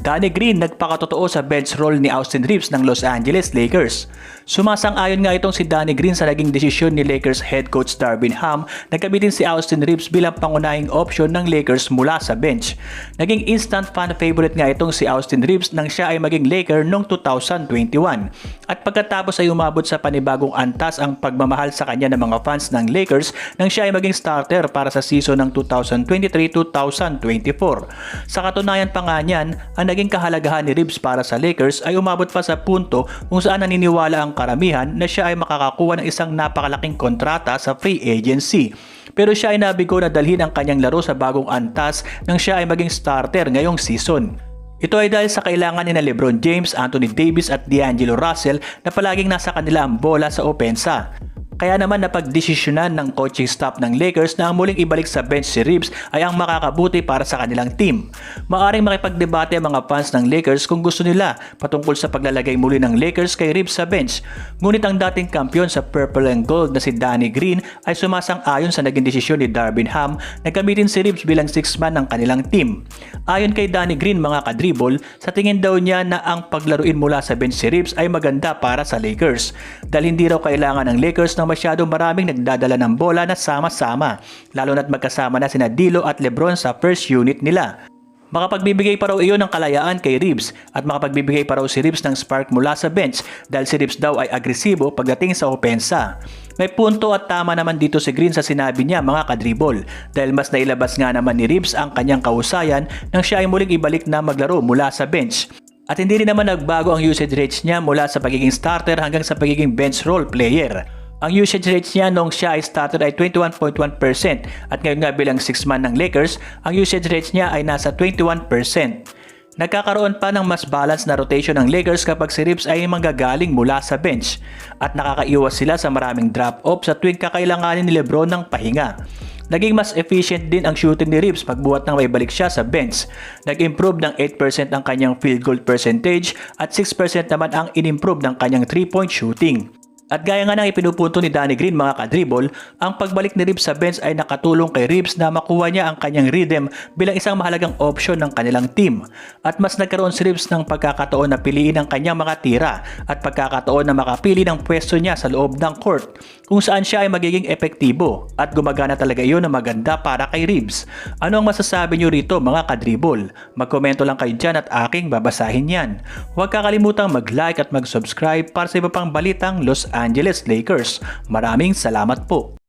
Danny Green nagpakatotoo sa bench role ni Austin Reeves ng Los Angeles Lakers. Sumasang-ayon nga itong si Danny Green sa naging desisyon ni Lakers head coach Darvin Ham na gamitin si Austin Reeves bilang pangunahing option ng Lakers mula sa bench. Naging instant fan favorite nga itong si Austin Reeves nang siya ay maging Laker noong 2021. At pagkatapos ay umabot sa panibagong antas ang pagmamahal sa kanya ng mga fans ng Lakers nang siya ay maging starter para sa season ng 2023-2024. Sa katunayan pa nga niyan, ang naging kahalagahan ni Reeves para sa Lakers ay umabot pa sa punto kung saan naniniwala ang karamihan na siya ay makakakuha ng isang napakalaking kontrata sa free agency. Pero siya ay nabigo na dalhin ang kanyang laro sa bagong antas nang siya ay maging starter ngayong season. Ito ay dahil sa kailangan ni na Lebron James, Anthony Davis at D'Angelo Russell na palaging nasa kanila ang bola sa opensa. Kaya naman napagdesisyonan ng coaching staff ng Lakers na ang muling ibalik sa bench si Reeves ay ang makakabuti para sa kanilang team. Maaring makipagdebate ang mga fans ng Lakers kung gusto nila patungkol sa paglalagay muli ng Lakers kay Reeves sa bench. Ngunit ang dating kampiyon sa Purple and Gold na si Danny Green ay sumasang-ayon sa naging desisyon ni Darvin Ham na gamitin si Reeves bilang six man ng kanilang team. Ayon kay Danny Green mga kadribol, sa tingin daw niya na ang paglaruin mula sa bench si Reeves ay maganda para sa Lakers. Dahil hindi raw kailangan ng Lakers ng masyadong maraming nagdadala ng bola na sama-sama, lalo na't magkasama na sina Dilo at Lebron sa first unit nila. Makapagbibigay pa raw iyon ng kalayaan kay Reeves at makapagbibigay pa raw si Reeves ng spark mula sa bench dahil si Reeves daw ay agresibo pagdating sa opensa. May punto at tama naman dito si Green sa sinabi niya mga kadribol dahil mas nailabas nga naman ni Reeves ang kanyang kahusayan nang siya ay muling ibalik na maglaro mula sa bench. At hindi rin naman nagbago ang usage rates niya mula sa pagiging starter hanggang sa pagiging bench role player. Ang usage rates niya nung siya ay starter ay 21.1% at ngayon nga bilang 6 man ng Lakers, ang usage rates niya ay nasa 21%. Nagkakaroon pa ng mas balance na rotation ng Lakers kapag si Reeves ay manggagaling mula sa bench at nakakaiwas sila sa maraming drop-off sa tuwing kakailanganin ni Lebron ng pahinga. Naging mas efficient din ang shooting ni Reeves pagbuhat ng may balik siya sa bench. Nag-improve ng 8% ang kanyang field goal percentage at 6% naman ang in-improve ng kanyang 3-point shooting. At gaya nga ng ipinupunto ni Danny Green mga kadribol, ang pagbalik ni Reeves sa bench ay nakatulong kay Reeves na makuha niya ang kanyang rhythm bilang isang mahalagang option ng kanilang team. At mas nagkaroon si Reeves ng pagkakataon na piliin ang kanyang mga tira at pagkakataon na makapili ng pwesto niya sa loob ng court kung saan siya ay magiging epektibo at gumagana talaga iyon na maganda para kay Reeves. Ano ang masasabi niyo rito mga kadribol? Magkomento lang kayo dyan at aking babasahin yan. Huwag kakalimutang mag-like at mag-subscribe para sa iba pang balitang Los Angeles Lakers. Maraming salamat po.